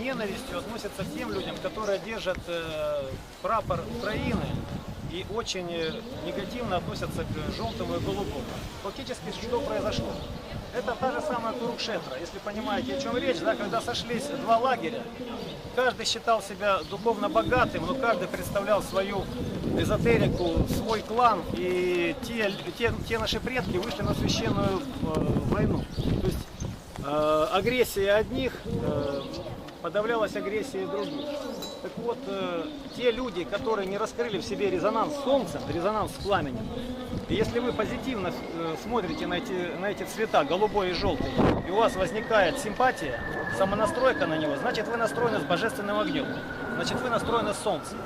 ненавистью относятся к тем людям, которые держат э, прапор Украины и очень э, негативно относятся к желтому и голубому. Фактически что произошло? Это та же самая Курукшетра, если понимаете, о чем речь, да, когда сошлись два лагеря, каждый считал себя духовно богатым, но каждый представлял свою эзотерику, свой клан, и те, те, те наши предки вышли на священную э, войну. То есть э, агрессия одних э, подавлялась агрессией других. Так вот, э, те люди, которые не раскрыли в себе резонанс с солнцем, резонанс с пламенем, если вы позитивно э, смотрите на эти, на эти цвета, голубой и желтый, и у вас возникает симпатия, самонастройка на него, значит вы настроены с божественным огнем, значит вы настроены с солнцем.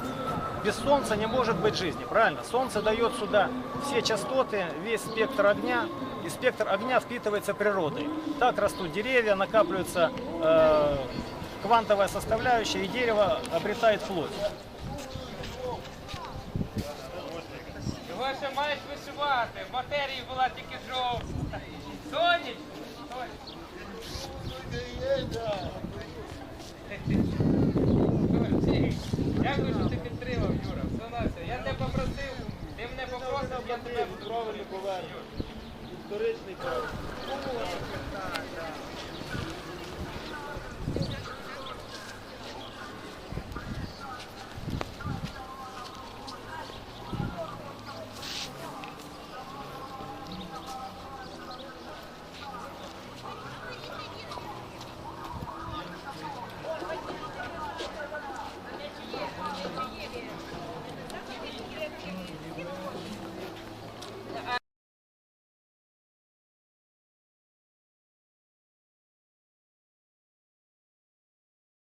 Без солнца не может быть жизни, правильно? Солнце дает сюда все частоты, весь спектр огня, и спектр огня впитывается природой. Так растут деревья, накапливается э, квантовая составляющая, и дерево обретает плоть. Ще маєш вишивати. В матерії була тільки жовта. Сонячно. Дякую, що ти підтримав, Юра. Все. Я тебе попросив, ти мене попросив, я тебе Правильно повернув. Історичний правильний.